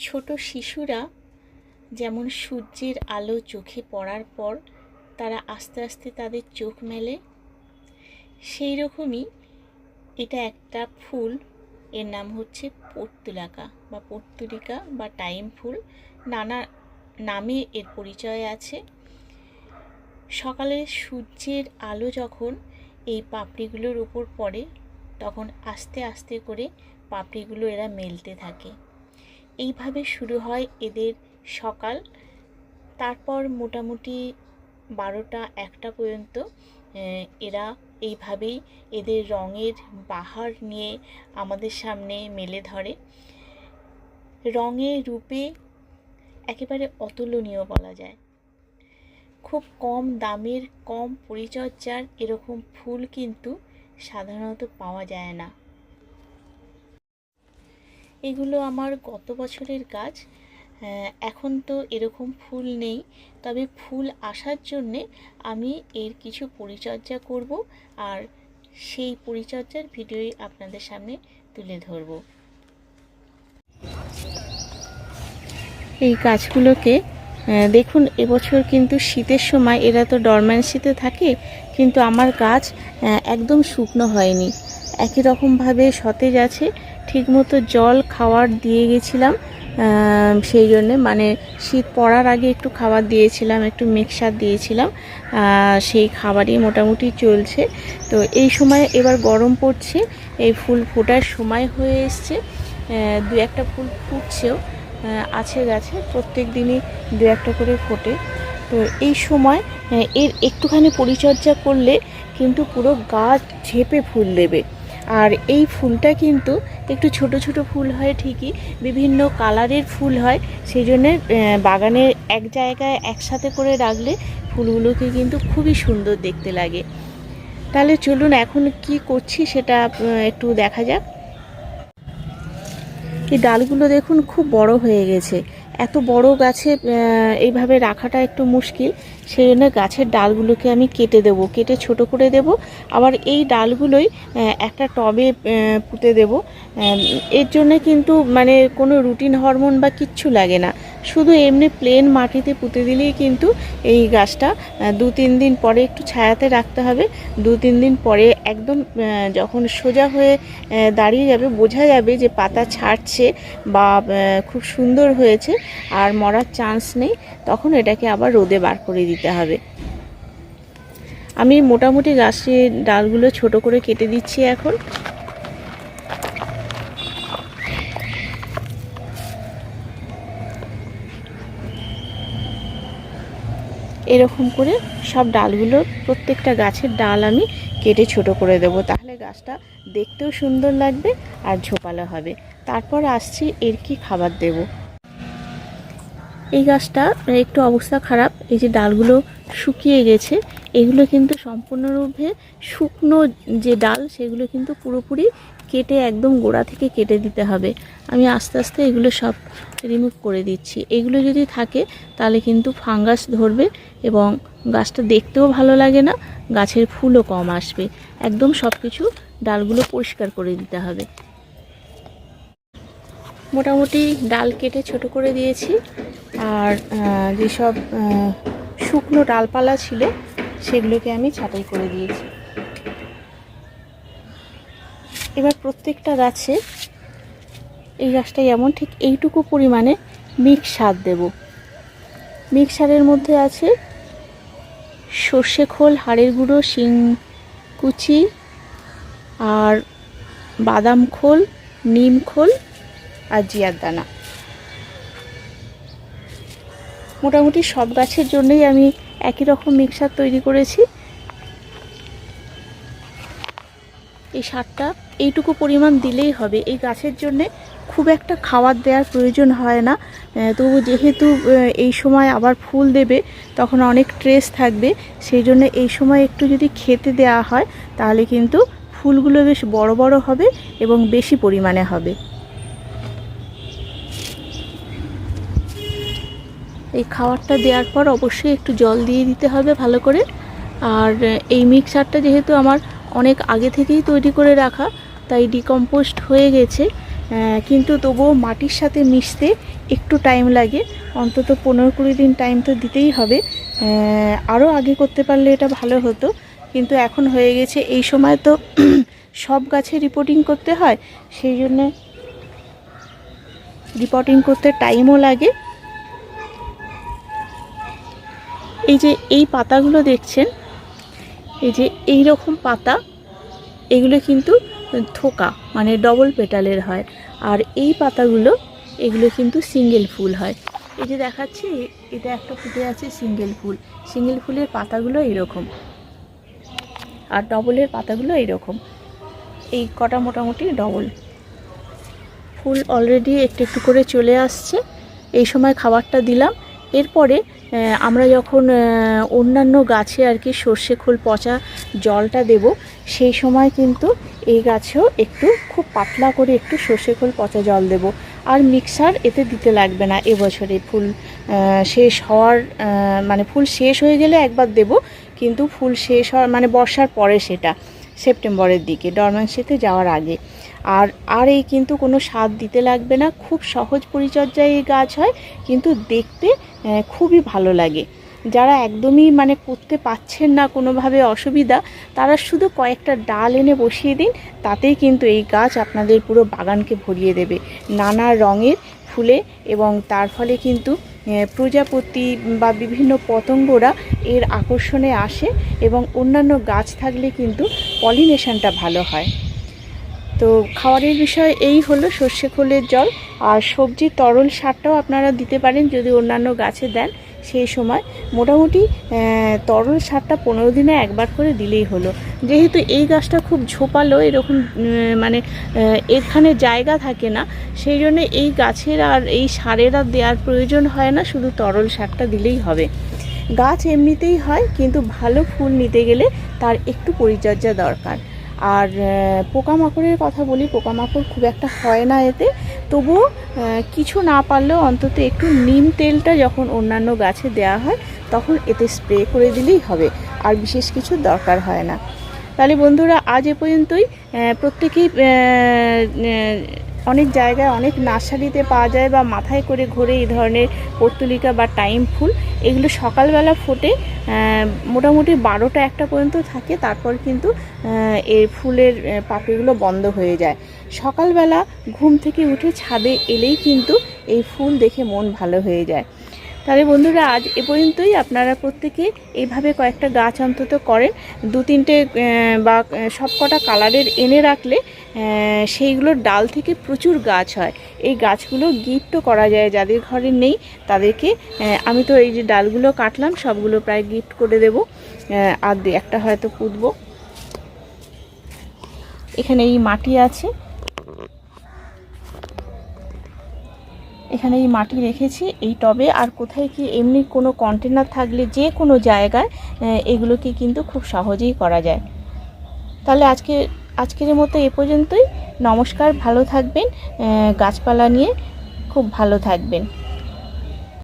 ছোট শিশুরা যেমন সূর্যের আলো চোখে পড়ার পর তারা আস্তে আস্তে তাদের চোখ মেলে সেই রকমই এটা একটা ফুল, এর নাম হচ্ছে পর্তুলাকা বা পর্তুলিকা বা টাইম ফুল। নানা নামে এর পরিচয় আছে। সকালে সূর্যের আলো যখন এই পাপড়িগুলোর উপর পড়ে, তখন আস্তে আস্তে করে পাপড়িগুলো এরা মেলতে থাকে। এইভাবে শুরু হয় এদের সকাল। তারপর মোটামুটি বারোটা একটা পর্যন্ত এরা এইভাবেই এদের রঙের বাহার নিয়ে আমাদের সামনে মেলে ধরে। রঙে রূপে একেবারে অতুলনীয় বলা যায়। খুব কম দামের, কম পরিচর্যার এরকম ফুল কিন্তু সাধারণত পাওয়া যায় না। এগুলো আমার গত বছরের গাছ এখন তো এরকম ফুল নেই। তবে ফুল আসার জন্যে আমি এর কিছু পরিচর্যা করব আর সেই পরিচর্যার ভিডিওই আপনাদের সামনে তুলে ধরব। এই গাছগুলোকে দেখুন, এবছর কিন্তু শীতের সময় এরা তো ডরম্যান্সিতে থাকে, কিন্তু আমার গাছ একদম শুকনো হয়নি। একই রকমভাবে সতেজ আছে ঠিকমতো জল খাওয়ার দিয়ে গেছিলাম সেই জন্যে মানে শীত পড়ার আগে একটু খাবার দিয়েছিলাম, একটু মিক্সার দিয়েছিলাম সেই খাবারই মোটামুটি চলছে। তো এই সময় এবার গরম পড়ছে, এই ফুল ফোটার সময় হয়ে এসছে দু একটা ফুল ফুটছেও আছে গাছে, প্রত্যেক দিনই দু একটা করে ফোটে। তো এই সময় এর একটুখানি পরিচর্যা করলে কিন্তু পুরো গাছ ঝেপে ফুল দেবে। আর এই ফুলটা কিন্তু একটু ছোট ছোট ফুল হয় ঠিকই, বিভিন্ন কালারের ফুল হয় সেই জন্যে বাগানে এক জায়গায় একসাথে করে রাখলে ফুলগুলোকে কিন্তু খুবই সুন্দর দেখতে লাগে। তাহলে চলুন এখন কি করছি সেটা একটু দেখা যাক। এই ডালগুলো দেখুন খুব বড় হয়ে গেছে। এত বড় গাছে এইভাবে রাখাটা একটু মুশকিল। সেই জন্য গাছের ডালগুলোকে আমি কেটে দেব, কেটে ছোট করে দেব। আবার এই ডালগুলোই একটা টবে পুঁতে দেব। এর জন্য কিন্তু মানে কোনো রুটিন হরমোন বা কিচ্ছু লাগে না। শুধু এমনি প্লেন মাটিতে পুঁতে দিলেই কিন্তু এই গাছটা দু তিন দিন পরে একটু ছায়াতে রাখতে হবে। দু তিন দিন পরে একদম যখন সোজা হয়ে দাঁড়িয়ে যাবে, বোঝা যাবে যে পাতা ছাড়ছে বা খুব সুন্দর হয়েছে, আর মরার চান্স নেই, তখন এটাকে আবার রোদে বার করে দিতে হবে। আমি মোটামুটি গাছের ডালগুলো ছোট করে কেটে দিচ্ছি এখন। এরকম করে সব ডালগুলো, প্রত্যেকটা গাছের ডাল আমি কেটে ছোট করে দেব। তাহলে গাছটা দেখতেও সুন্দর লাগবে আর ঝোপালো হবে। তারপর আসছি এর কি খাবার দেব? এই গাছটা একটু অবস্থা খারাপ, এই যে ডালগুলো শুকিয়ে গেছে, এগুলো কিন্তু সম্পূর্ণরূপে শুকনো যে ডাল, সেগুলো কিন্তু পুরোপুরি কেটে একদম গোড়া থেকে কেটে দিতে হবে। আমি আস্তে আস্তে এগুলো সব রিমুভ করে দিচ্ছি। এগুলো যদি থাকে, তাহলে কিন্তু ফাঙ্গাস ধরবে এবং গাছটা দেখতেও ভালো লাগে না, গাছের ফুলও কম আসবে। একদম সব কিছু ডালগুলো পরিষ্কার করে দিতে হবে। মোটামুটি ডাল কেটে ছোট করে দিয়েছি। আর যেসব শুকনো ডালপালা ছিল, সেগুলোকে আমি ছাঁটাই করে দিয়েছি। এবার প্রত্যেকটা গাছে এই গাছটা যেমন, ঠিক এইটুকু পরিমাণে মিক্স সার দেব। মিক্স সারের মধ্যে আছে সর্ষে খোল, হাড়ের গুঁড়ো, শিং কুচি, আর বাদাম খোল, নিম খোল আর জিয়ার দানা। মোটামুটি সব গাছের জন্যই আমি একই রকম মিক্সার তৈরি করেছি। এই সারটা এইটুকু পরিমাণ দিলেই হবে। এই গাছের জন্যে খুব একটা খাবার দেওয়ার প্রয়োজন হয় না। তবু যেহেতু এই সময় আবার ফুল দেবে, তখন অনেক ট্রেস থাকবে। সেই জন্য এই সময় একটু যদি খেতে দেওয়া হয়, তাহলে কিন্তু ফুলগুলো বেশ বড় বড় হবে এবং বেশি পরিমাণে হবে। এই খাবারটা দেওয়ার পর অবশ্যই একটু জল দিয়ে দিতে হবে ভালো করে। আর এই মিক্সারটা যেহেতু আমার অনেক আগে থেকেই তৈরি করে রাখা, তাই ডিকম্পোস্ট হয়ে গেছে। কিন্তু তবুও মাটির সাথে মিশতে একটু টাইম লাগে। অন্তত পনেরো কুড়ি দিন টাইম তো দিতেই হবে। আরও আগে করতে পারলে এটা ভালো হতো। কিন্তু এখন হয়ে গেছে। এই সময় তো সব গাছে রিপোর্টিং করতে হয়। সেই জন্যে রিপোর্টিং করতে টাইমও লাগে। এই যে এই পাতাগুলো দেখছেন, এই যে এই রকম পাতা, এগুলো কিন্তু থোকা মানে ডবল পেটালের হয়। আর এই পাতাগুলো, এগুলো কিন্তু সিঙ্গেল ফুল হয়। এই যে দেখাচ্ছি, এটা একটা ফুটে আছে সিঙ্গেল ফুল। সিঙ্গেল ফুলের পাতাগুলো এরকম আর ডবলের পাতাগুলো এইরকম। এই কটা মোটামুটি ডবল ফুল অলরেডি একটু একটু করে চলে আসছে। এই সময় খাবারটা দিলাম। এরপরে আমরা যখন অন্যান্য গাছে আর কি সর্ষে খোল পচা জলটা দেব, সেই সময় কিন্তু এই গাছেও একটু খুব পাতলা করে একটু সর্ষে খোল পচা জল দেব। আর মিক্সার এতে দিতে লাগবে না এবছরে, ফুল শেষ হওয়ার মানে ফুল শেষ হয়ে গেলে একবার দেব, কিন্তু ফুল শেষ হওয়ার মানে বর্ষার পরে সেটা। সেপ্টেম্বরের দিকে ডরম্যান্সিতে যাওয়ার আগে। আর আর এই কিন্তু কোনো স্বাদ দিতে লাগবে না, খুব সহজ পরিচর্যায় এই গাছ হয়, কিন্তু দেখতে খুবই ভালো লাগে। যারা একদমই মানে করতে পাচ্ছেন না কোনোভাবে অসুবিধা, তারা শুধু কয়েকটা ডাল এনে বসিয়ে দিন, তাতেই কিন্তু এই গাছ আপনাদের পুরো বাগানকে ভরিয়ে দেবে। নানা রঙের ফুলে এবং তার ফলে কিন্তু প্রজাপতি বা বিভিন্ন পতঙ্গরা এর আকর্ষণে আসে এবং অন্যান্য গাছ থাকলে কিন্তু পলিনেশনটা ভালো হয়। তো খাওয়ারের বিষয় এই হলো সর্ষে খোলের জল। আর সবজির তরল সারটাও আপনারা দিতে পারেন যদি অন্যান্য গাছে দেন। সেই সময় মোটামুটি তরল সারটা পনেরো দিনে একবার করে দিলেই হলো। যেহেতু এই গাছটা খুব ঝোপালো, এরকম মানে এখানে জায়গা থাকে না, সেই জন্য এই গাছের আর এই সারের আর দেওয়ার প্রয়োজন হয় না, শুধু তরল সারটা দিলেই হবে। গাছ এমনিতেই হয়, কিন্তু ভালো ফুল নিতে গেলে তার একটু পরিচর্যা দরকার। আর পোকামাকড়ের কথা বলি, পোকামাকড় খুব একটা হয় না এতে। তবুও কিছু না পারলেও অন্তত একটু নিম তেলটা যখন অন্যান্য গাছে দেওয়া হয়, তখন এতে স্প্রে করে দিলেই হবে, আর বিশেষ কিছু দরকার হয় না। তাহলে বন্ধুরা, আজ এ পর্যন্তই। প্রত্যেকেই অনেক জায়গায় অনেক নার্সারিতে পাওয়া যায় বা মাথায় করে ঘোরে এই ধরনের পর্তুলিকা বা টাইম ফুল। এগুলো সকালবেলা ফোটে মোটামুটি বারোটা একটা পর্যন্ত থাকে, তারপর কিন্তু এর ফুলের পাপড়িগুলো বন্ধ হয়ে যায়। সকালবেলা ঘুম থেকে উঠে ছাদে এলেই কিন্তু এই ফুল দেখে মন ভালো হয়ে যায়। তাহলে বন্ধুরা, আজ এ পর্যন্তই। আপনারা প্রত্যেকে এইভাবে কয়েকটা গাছ অন্তত করেন। দু তিনটে বা সব কটা কালারের এনে রাখলে সেইগুলোর ডাল থেকে প্রচুর গাছ হয়। এই গাছগুলো গিফটও করা যায়, যাদের ঘরে নেই তাদেরকে। আমি তো এই যে ডালগুলো কাটলাম, সবগুলো প্রায় গিফট করে দেব। আর একটা হয়তো পুঁতবো এখানে এই মাটি আছে। এখানে এই মাটি রেখেছি, এই টবে। আর কোথায় কি এমনি কোনো কন্টেনার থাকলে যে কোনো জায়গায় এগুলোকে কিন্তু খুব সহজেই করা যায়। তাহলে আজকে, আজকের মতো এ পর্যন্তই। নমস্কার, ভালো থাকবেন গাছপালা নিয়ে খুব ভালো থাকবেন।